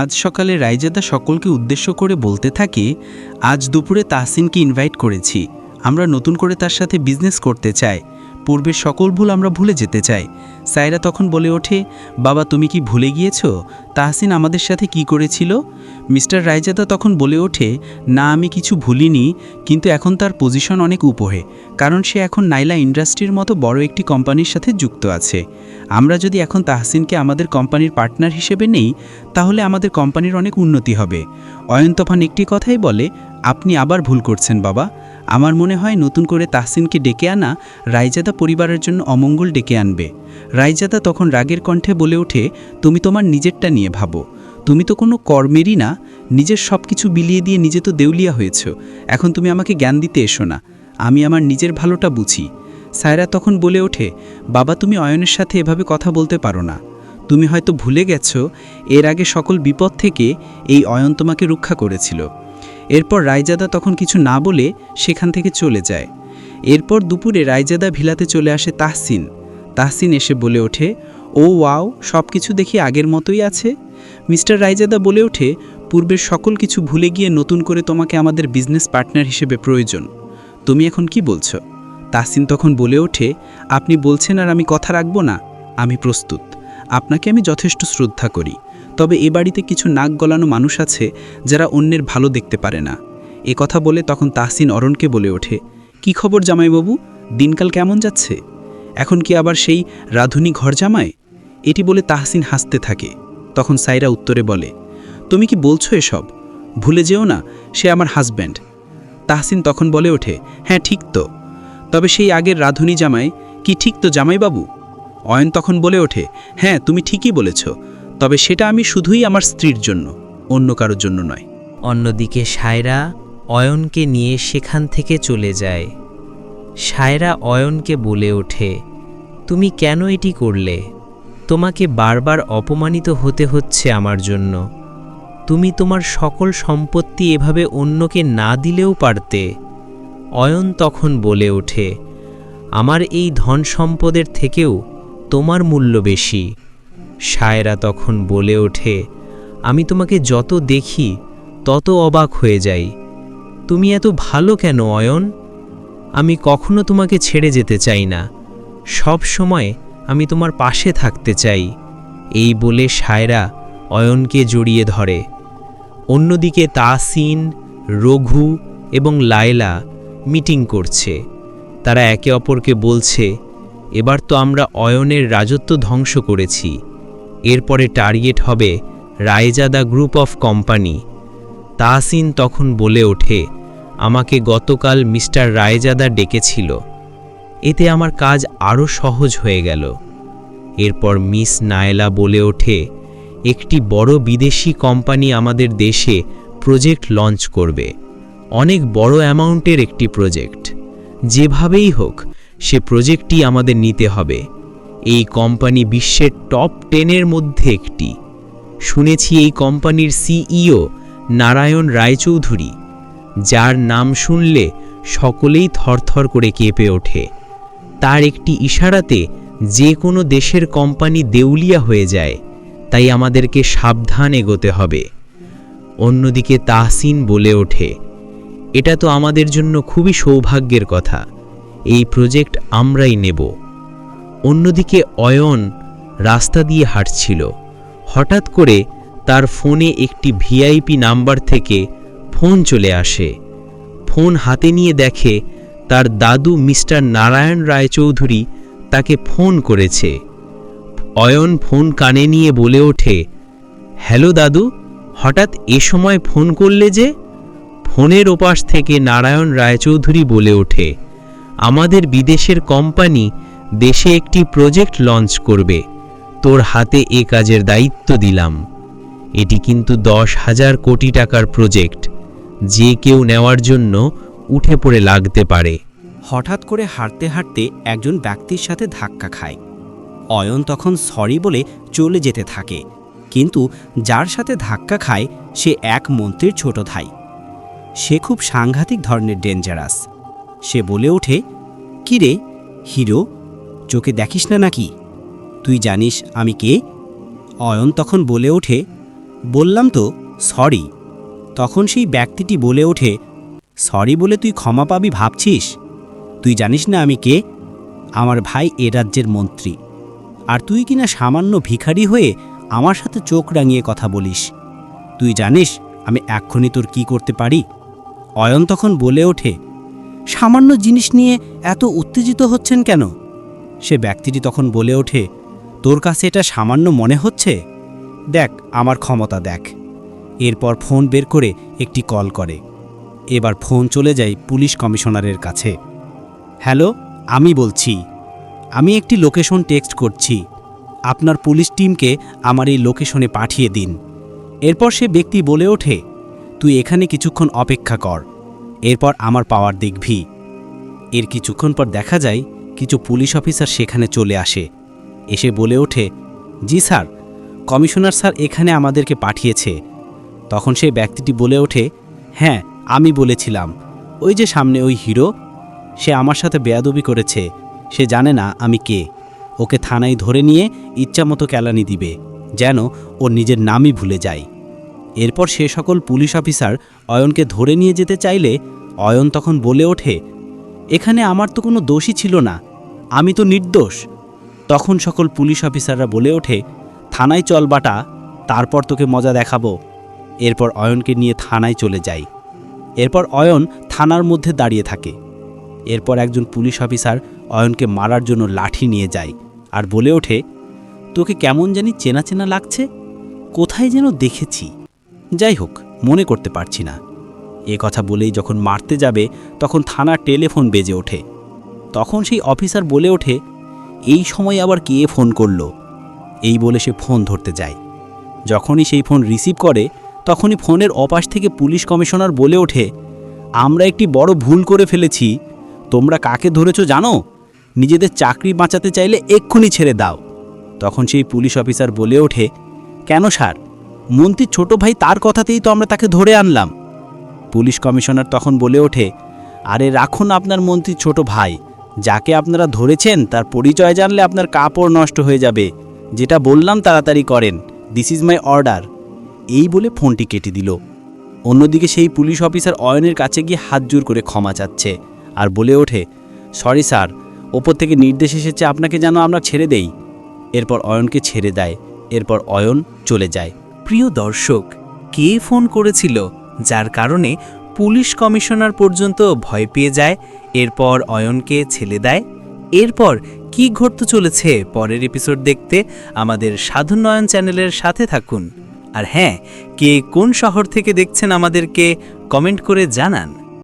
আজ সকালে রাইজাদা সকলকে উদ্দেশ্য করে বলতে থাকে, আজ দুপুরে তাহসিনকে ইনভাইট করেছি। আমরা নতুন করে তার সাথে বিজনেস করতে চাই। পূর্বের সকল ভুল আমরা ভুলে যেতে চাই। সায়রা তখন বলে ওঠে, বাবা, তুমি কি ভুলে গিয়েছো? তাহসিন আমাদের সাথে কি করেছিল? মিস্টার রায়জাদা তখন বলে ওঠে, না, আমি কিছু ভুলিনি, কিন্তু এখন তার পজিশন অনেক উপরে, কারণ সে এখন নাইলা ইন্ডাস্ট্রির মতো বড় একটি কোম্পানির সাথে যুক্ত আছে। আমরা যদি এখন তাহসিনকে আমাদের কোম্পানির পার্টনার হিসেবে নেই, তাহলে আমাদের কোম্পানির অনেক উন্নতি হবে। অয়ন তফান একটি কথাই বলে, আপনি আবার ভুল করছেন, বাবা। আমার মনে হয় নতুন করে তাহসিনকে ডেকে আনা রায়জাদা পরিবারের জন্য অমঙ্গল ডেকে আনবে। রায়জাদা তখন রাগের কণ্ঠে বলে ওঠে, তুমি তোমার নিজেরটা নিয়ে ভাবো। তুমি তো কোনো কর্মেরই না, নিজের সব কিছু বিলিয়ে দিয়ে নিজে তো দেউলিয়া হয়েছ। এখন তুমি আমাকে জ্ঞান দিতে এসো না। আমি আমার নিজের ভালোটা বুঝি। সায়রা তখন বলে ওঠে, বাবা, তুমি অয়নের সাথে এভাবে কথা বলতে পারো না। তুমি হয়তো ভুলে গেছো, এর আগে সকল বিপদ থেকে এই অয়ন তোমাকে রক্ষা করেছিল। এরপর রায়জাদা তখন কিছু না বলে সেখান থেকে চলে যায়। এরপর দুপুরে রায়জাদা ভিলাতে চলে আসে তাহসিন। তাহসিন এসে বলে ওঠে, ও ওয়াও সব কিছু দেখি আগের মতোই আছে? মিস্টার রায়জাদা বলে ওঠে, পূর্বের সকল কিছু ভুলে গিয়ে নতুন করে তোমাকে আমাদের বিজনেস পার্টনার হিসেবে প্রয়োজন। তুমি এখন কি বলছো? তাহসিন তখন বলে ওঠে, আপনি বলছেন আর আমি কথা রাখব না। আমি প্রস্তুত। আপনাকে আমি যথেষ্ট শ্রদ্ধা করি। তবে এ বাড়িতে কিছু নাক গলানো মানুষ আছে যারা অন্যের ভালো দেখতে পারে না। এ কথা বলে তখন তাহসিন অরণকে বলে ওঠে, কি খবর জামাইবাবু? দিনকাল কেমন যাচ্ছে? এখন কি আবার সেই রাধুনী ঘর জামায় এটি বলে তাহসিন হাসতে থাকে। তখন সাইরা উত্তরে বলে, তুমি কি বলছো এসব? ভুলে যেও না, সে আমার হাজব্যান্ড তাহসিন তখন বলে ওঠে হ্যাঁ ঠিক তো। তবে সেই আগের রাধুনী জামাই কি ঠিক তো জামাইবাবু? অয়ন তখন বলে ওঠে হ্যাঁ তুমি ঠিকই বলেছ। তবে সেটা আমি শুধুই আমার স্ত্রীর জন্য, অন্য কারোর জন্য নয়। অন্যদিকে সায়রা অয়নকে নিয়ে সেখান থেকে চলে যায়। সায়রা অয়নকে বলে ওঠে, তুমি কেন এটি করলে? তোমাকে বারবার অপমানিত হতে হচ্ছে আমার জন্য। তুমি তোমার সকল সম্পত্তি এভাবে অন্যকে না দিলেও পারতে। অয়ন তখন বলে ওঠে, আমার এই ধন সম্পদের থেকেও তোমার মূল্য বেশি। সায়রা তখন বলে ওঠে, আমি তোমাকে যত দেখি, তত অবাক হয়ে যাই। তুমি এত ভালো কেন, অয়ন? আমি কখনো তোমাকে ছেড়ে যেতে চাই না। সব সময় আমি তোমার পাশে থাকতে চাই। এই বলে সায়রা অয়নকে জড়িয়ে ধরে। অন্যদিকে তাসিন রঘু এবং লায়লা মিটিং করছে। তারা একে অপরকে বলছে, এবার তো আমরা অয়নের রাজত্ব ধ্বংস করেছি। এরপরে টার্গেট হবে Raizada group of company. Tahsin তখন বলে ওঠে, আমাকে গতকাল মিস্টার রায়জাদা ডেকেছিল। এতে আমার কাজ আরও সহজ হয়ে গেল। এরপর মিস নায়লা বলে ওঠে, একটি বড় বিদেশি কোম্পানি আমাদের দেশে প্রজেক্ট লঞ্চ করবে। অনেক বড় অ্যামাউন্টের একটি প্রজেক্ট। যেভাবেই হোক, সে প্রজেক্টটি আমাদের নিতে হবে। এই কোম্পানি বিশ্বের টপ টেনের মধ্যে একটি। শুনেছি এই কোম্পানির সিইও নারায়ণ রায়চৌধুরী, যার নাম শুনলে সকলেই থরথর করে কেঁপে ওঠে। তার একটি ইশারাতে যে কোনো দেশের কোম্পানি দেউলিয়া হয়ে যায়, তাই আমাদেরকে সাবধান এগোতে হবে। অন্যদিকে তাহসিন বলে ওঠে, এটা তো আমাদের জন্য খুবই সৌভাগ্যের কথা। এই প্রজেক্ট আমরাই নেব। অন্যদিকে অয়ন রাস্তা দিয়ে হাঁটছিল। হঠাৎ করে তার ফোনে একটি ভিআইপি নাম্বার থেকে ফোন চলে আসে। ফোন হাতে নিয়ে দেখে তার দাদু মিস্টার নারায়ণ রায়চৌধুরী তাকে ফোন করেছে। অয়ন ফোন কানে নিয়ে বলে ওঠে, হ্যালো দাদু, হঠাৎ এ সময় ফোন করলে যে? ফোনের ওপাশ থেকে নারায়ণ রায়চৌধুরী বলে ওঠে, আমাদের বিদেশের কোম্পানি দেশে একটি প্রজেক্ট লঞ্চ করবে। তোর হাতে এ কাজের দায়িত্ব দিলাম। এটি কিন্তু দশ হাজার কোটি টাকার প্রজেক্ট। যে কেউ নেওয়ার জন্য উঠে পড়ে লাগতে পারে। হঠাৎ করে হাঁটতে হাঁটতে একজন ব্যক্তির সাথে ধাক্কা খায়। অয়ন তখন সরি বলে চলে যেতে থাকে। কিন্তু যার সাথে ধাক্কা খায়, সে এক মন্ত্রীর ছোট ভাই। সে খুব সাংঘাতিক ধরনের ডেঞ্জারাস সে বলে ওঠে "কি রে হিরো চোখে দেখিস না নাকি? তুই জানিস আমি কে? অয়ন তখন বলে ওঠে, বললাম তো, সরি। তখন সেই ব্যক্তিটি বলে ওঠে, সরি বলে তুই ক্ষমা পাবি ভাবছিস? তুই জানিস না আমি কে? আমার ভাই এ রাজ্যের মন্ত্রী। আর তুই কিনা সামান্য ভিখারি হয়ে আমার সাথে চোখ রাঙিয়ে কথা বলিস? তুই জানিস আমি এক্ষুনি তোর কি করতে পারি? অয়ন তখন বলে ওঠে, সামান্য জিনিস নিয়ে এত উত্তেজিত হচ্ছেন কেন? সে ব্যক্তিটি তখন বলে ওঠে, তোর কাছে এটা সামান্য মনে হচ্ছে? দেখ, আমার ক্ষমতা দেখ। এরপর ফোন বের করে একটি কল করে। এবার ফোন চলে যায় পুলিশ কমিশনারের কাছে। হ্যালো, আমি বলছি, আমি একটি লোকেশন টেক্সট করছি। আপনার পুলিশ টিমকে আমার এই লোকেশনে পাঠিয়ে দিন। এরপর সে ব্যক্তি বলে ওঠে, তুই এখানে কিছুক্ষণ অপেক্ষা কর, এরপর আমার পাওয়ার দেখবি। এর কিছুক্ষণ পর দেখা যায় কিছু পুলিশ অফিসার সেখানে চলে আসে। এসে বলে ওঠে, জি স্যার, কমিশনার স্যার এখানে আমাদেরকে পাঠিয়েছে। তখন সেই ব্যক্তিটি বলে ওঠে হ্যাঁ আমি বলেছিলাম। ওই যে সামনে ওই হিরো, সে আমার সাথে বেয়াদবি করেছে। সে জানে না আমি কে। ওকে থানায় ধরে নিয়ে ইচ্ছামতো কেলানি দিবে, যেন ও নিজের নামই ভুলে যায়। এরপর সে সকল পুলিশ অফিসার অয়নকে ধরে নিয়ে যেতে চাইলে অয়ন তখন বলে ওঠে এখানে আমার তো কোনো দোষই ছিল না। আমি তো নির্দোষ। তখন সকল পুলিশ অফিসাররা বলে ওঠে, থানায় চল বাটা, তারপর তোকে মজা দেখাবো। এরপর অয়নকে নিয়ে থানায় চলে যায় এরপর অয়ন থানার মধ্যে দাঁড়িয়ে থাকে। এরপর একজন পুলিশ অফিসার অয়নকে মারার জন্য লাঠি নিয়ে যায় আর বলে ওঠে, তোকে কেমন জানি চেনা চেনা লাগছে, কোথায় যেন দেখেছি। যাই হোক, মনে করতে পারছি না। এ কথা বলেই যখন মারতে যাবে, তখন থানার টেলিফোন বেজে ওঠে। তখন সেই অফিসার বলে ওঠে, এই সময় আবার কে ফোন করল? এই বলে সে ফোন ধরতে যায়। যখনই সেই ফোন রিসিভ করে, তখনই ফোনের অপাশ থেকে পুলিশ কমিশনার বলে ওঠে, আমরা একটি বড় ভুল করে ফেলেছি। তোমরা কাকে ধরেছ জানো? নিজেদের চাকরি বাঁচাতে চাইলে এক্ষুনি ছেড়ে দাও। তখন সেই পুলিশ অফিসার বলে ওঠে, কেন স্যার? মন্ত্রীর ছোট ভাই তার কথাতেই তো আমরা তাকে ধরে আনলাম। পুলিশ কমিশনার তখন বলে ওঠে, আরে রাখুন আপনার মন্ত্রী ছোট ভাই, যাকে আপনারা ধরেছেন তার পরিচয় জানলে আপনার কাপড় নষ্ট হয়ে যাবে। যেটা বললাম তাড়াতাড়ি করেন দিস ইজ মাই অর্ডার এই বলে ফোনটি কেটে দিল। অন্যদিকে সেই পুলিশ অফিসার অয়নের কাছে গিয়ে হাত জোর করে ক্ষমা চাচ্ছে আর বলে ওঠে, সরি স্যার, ওপর থেকে নির্দেশ এসেছে আপনাকে যেন আমরা ছেড়ে দেই। এরপর অয়নকে ছেড়ে দেয়, এরপর অয়ন চলে যায়। প্রিয় দর্শক, কে ফোন করেছিল? যার কারণে পুলিশ কমিশনার পর্যন্ত ভয় পেয়ে যায়, এরপর অয়নকে ছেলে দেয়। এরপর কি ঘটতে চলেছে পরের এপিসোড দেখতে আমাদের সাধু নয়ন চ্যানেলের সাথে থাকুন। আর হ্যাঁ কে কোন শহর থেকে দেখছেন আমাদেরকে কমেন্ট করে জানান।